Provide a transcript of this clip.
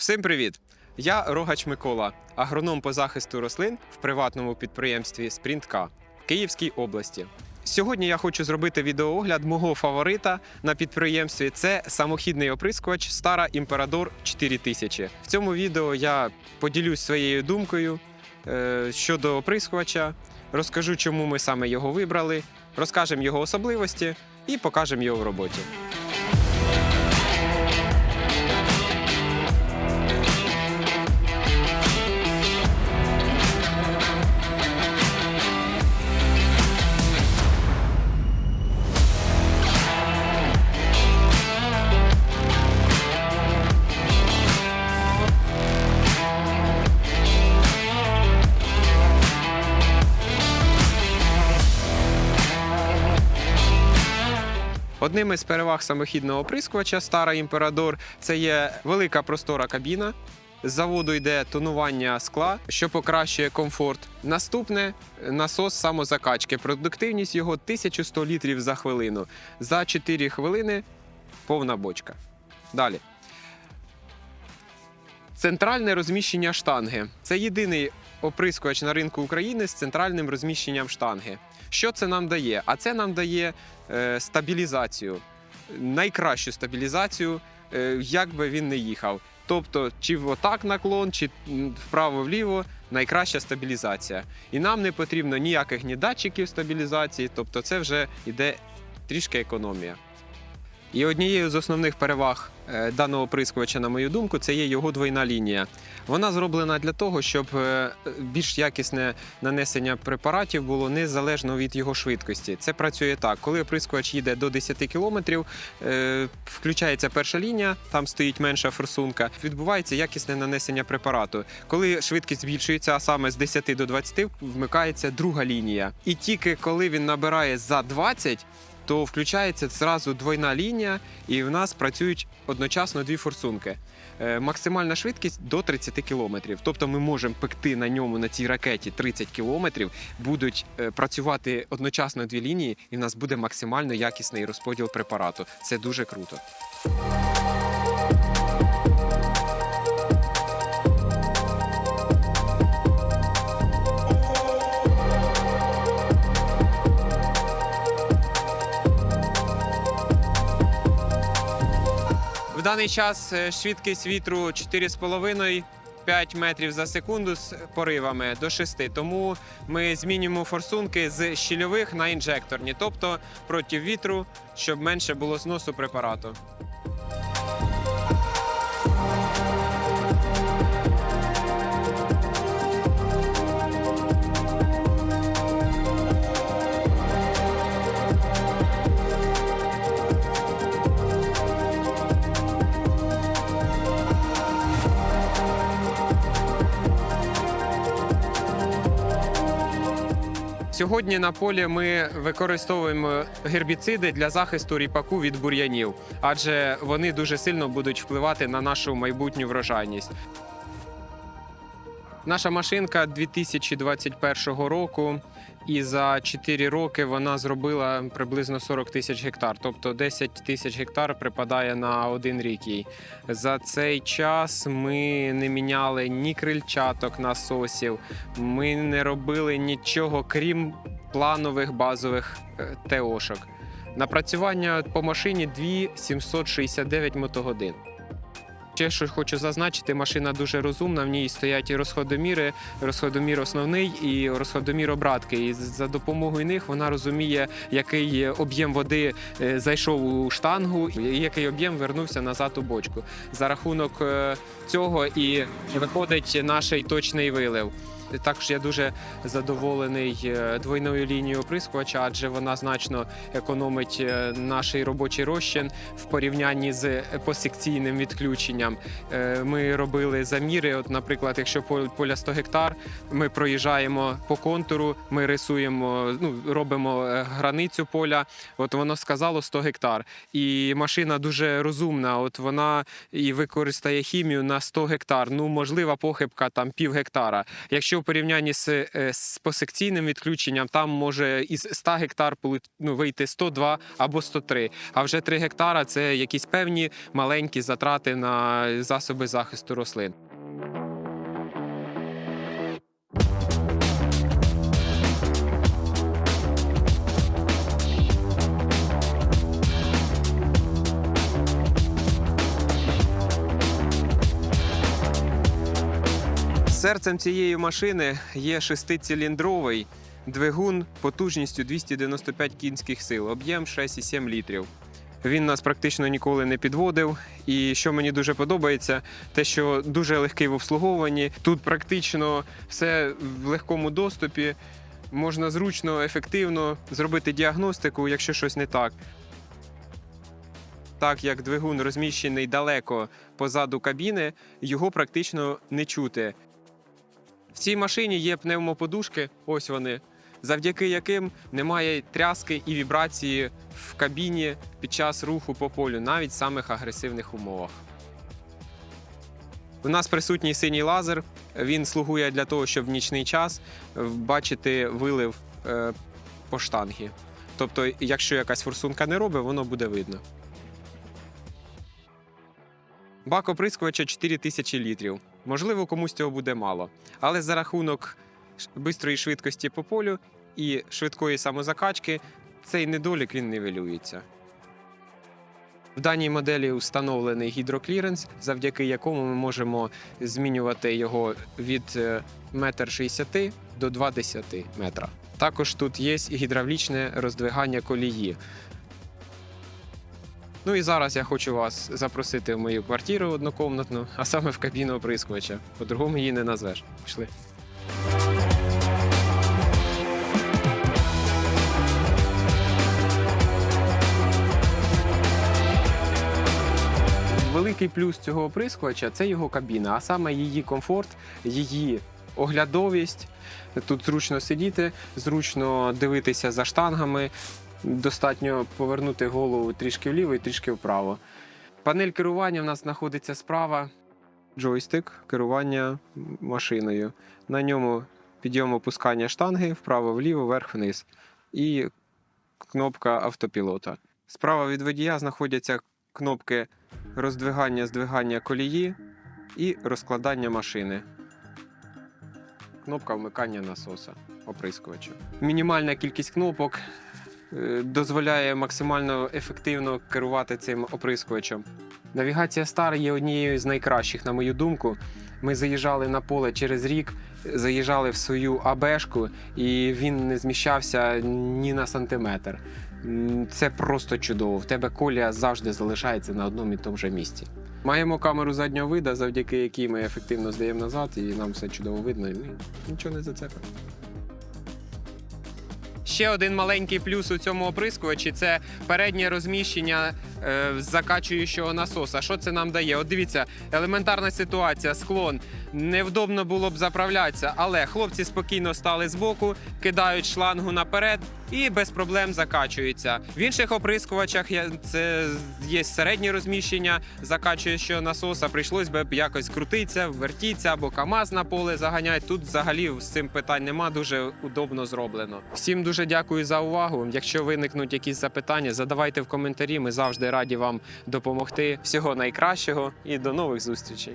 Всім привіт! Я Рогач Микола, агроном по захисту рослин в приватному підприємстві Спрінтка Київській області. Сьогодні я хочу зробити відеоогляд мого фаворита на підприємстві. Це самохідний оприскувач Стара Імперадор 4000. В цьому відео я поділюсь своєю думкою е, щодо оприскувача, розкажу, чому ми саме його вибрали, розкажемо його особливості і покажемо його в роботі. Одним із переваг самохідного оприскувача Стара Імперадор це є велика простора кабіна. З заводу йде тонування скла, що покращує комфорт. Наступне насос самозакачки. Продуктивність його 1100 літрів за хвилину. За 4 хвилини повна бочка. Далі. Центральне розміщення штанги. Це єдиний оприскувач на ринку України з центральним розміщенням штанги. Що це нам дає? А це нам дає е, стабілізацію, найкращу стабілізацію, е, як би він не їхав. Тобто, чи в отак наклон, чи вправо-вліво, найкраща стабілізація. І нам не потрібно ніяких ні датчиків стабілізації, тобто це вже йде трішки економія. І однією з основних переваг е, даного прискувача, на мою думку, це є його двойна лінія. Вона зроблена для того, щоб е, більш якісне нанесення препаратів було незалежно від його швидкості. Це працює так: коли оприскувач їде до 10 км, е, включається перша лінія, там стоїть менша форсунка, відбувається якісне нанесення препарату. Коли швидкість збільшується, а саме з 10 до 20, вмикається друга лінія. І тільки коли він набирає за 20, то включається зразу двойна лінія, і в нас працюють одночасно дві форсунки. Е, Максимальна швидкість до 30 км. Тобто ми можемо пекти на ньому на цій ракеті 30 км, будуть е, працювати одночасно дві лінії, і в нас буде максимально якісний розподіл препарату. Це дуже круто. Даний час е, швидкість вітру 4,5 5 метрів за секунду з поривами до 6. Тому ми змінюємо форсунки з щільових на інжекторні, тобто проти вітру, щоб менше було зносу препарату. Сьогодні на полі ми використовуємо гербіциди для захисту ріпаку від бур'янів, адже вони дуже сильно будуть впливати на нашу майбутню врожайність. Наша машинка 2021 року, і за 4 роки вона зробила приблизно 40 тисяч гектар. Тобто 10 тисяч гектар припадає на один рік їй. За цей час ми не міняли ні крильчаток насосів, ми не робили нічого крім планових базових е, ТОшок. Напрацювання по машині 2769 мотогодин. Ще що хочу зазначити, машина дуже розумна. В ній стоять і розходоміри, розходомір основний і розходомір обратки. І за допомогою них вона розуміє, який об'єм води е, зайшов у штангу, і який об'єм вернувся назад у бочку. За рахунок е, цього і виходить наш точний вилив. Також я дуже задоволений е, двойною лінією оприскувача, адже вона значно економить е, наш робочий розчин в порівнянні з посекційним відключенням. Е, Ми робили заміри. От, наприклад, якщо пол- поля 100 гектар, ми проїжджаємо по контуру, ми рисуємо, ну робимо границю поля. От воно сказало 100 гектар. І машина дуже розумна. От вона і використає хімію на 100 гектар. Ну можлива похибка там пів гектара. Якщо В порівнянні з, е, з посекційним відключенням, там може із 100 гектар ну, вийти 102 або 103. А вже 3 гектара це якісь певні маленькі затрати на засоби захисту рослин. Серцем цієї машини є шестициліндровий двигун потужністю 295 кінських сил, об'єм 6,7 літрів. Він нас практично ніколи не підводив. І що мені дуже подобається, те, що дуже легкий в обслуговуванні. Тут практично все в легкому доступі. Можна зручно, ефективно зробити діагностику, якщо щось не так. Так як двигун розміщений далеко позаду кабіни, його практично не чути. В цій машині є пневмоподушки, ось вони, завдяки яким немає тряски і вібрації в кабіні під час руху по полю, навіть в самих агресивних умовах. У нас присутній синій лазер. Він слугує для того, щоб в нічний час бачити вилив е, по штангі. Тобто, якщо якась форсунка не робить, воно буде видно. Бак оприскувача 4000 літрів. Можливо, комусь цього буде мало. Але за рахунок ш- бистрої швидкості по полю і швидкої самозакачки цей недолік він нівелюється. В даній моделі встановлений гідрокліренс, завдяки якому ми можемо змінювати його від е, 1,60 м до 2,10 метра. Також тут є гідравлічне роздвигання колії. Ну і зараз я хочу вас запросити в мою квартиру однокомнатну, а саме в кабіну оприскувача. По-другому її не назвеш. Пішли. Великий плюс цього оприскувача це його кабіна, а саме її комфорт, її оглядовість. Тут зручно сидіти, зручно дивитися за штангами. Достатньо повернути голову трішки вліво і трішки вправо. Панель керування в нас знаходиться справа. Джойстик керування машиною. На ньому підйом опускання штанги вправо-вліво, вверх-вниз. І кнопка автопілота. Справа від водія знаходяться кнопки роздвигання, здвигання колії і розкладання машини. Кнопка вмикання насоса оприскувача. Мінімальна кількість кнопок дозволяє максимально ефективно керувати цим оприскувачем. Навігація Star є однією з найкращих, на мою думку. Ми заїжджали на поле через рік, заїжджали в свою АБшку, і він не зміщався ні на сантиметр. Це просто чудово. В тебе колія завжди залишається на одному і тому же місці. Маємо камеру заднього вида, завдяки якій ми ефективно здаємо назад, і нам все чудово видно, і ми нічого не зацепимо. Ще один маленький плюс у цьому оприскувачі це переднє розміщення закачуючого насоса. Що це нам дає? От дивіться, елементарна ситуація, склон. Невдобно було б заправлятися, але хлопці спокійно стали збоку, кидають шлангу наперед і без проблем закачуються. В інших оприскувачах це є середнє розміщення закачуючого насоса. Прийшлось би якось крутитися, вертіться або КАМАЗ на поле заганять. Тут взагалі з цим питань нема, дуже удобно зроблено. Всім дуже дякую за увагу. Якщо виникнуть якісь запитання, задавайте в коментарі. Ми завжди раді вам допомогти. Всього найкращого і до нових зустрічей.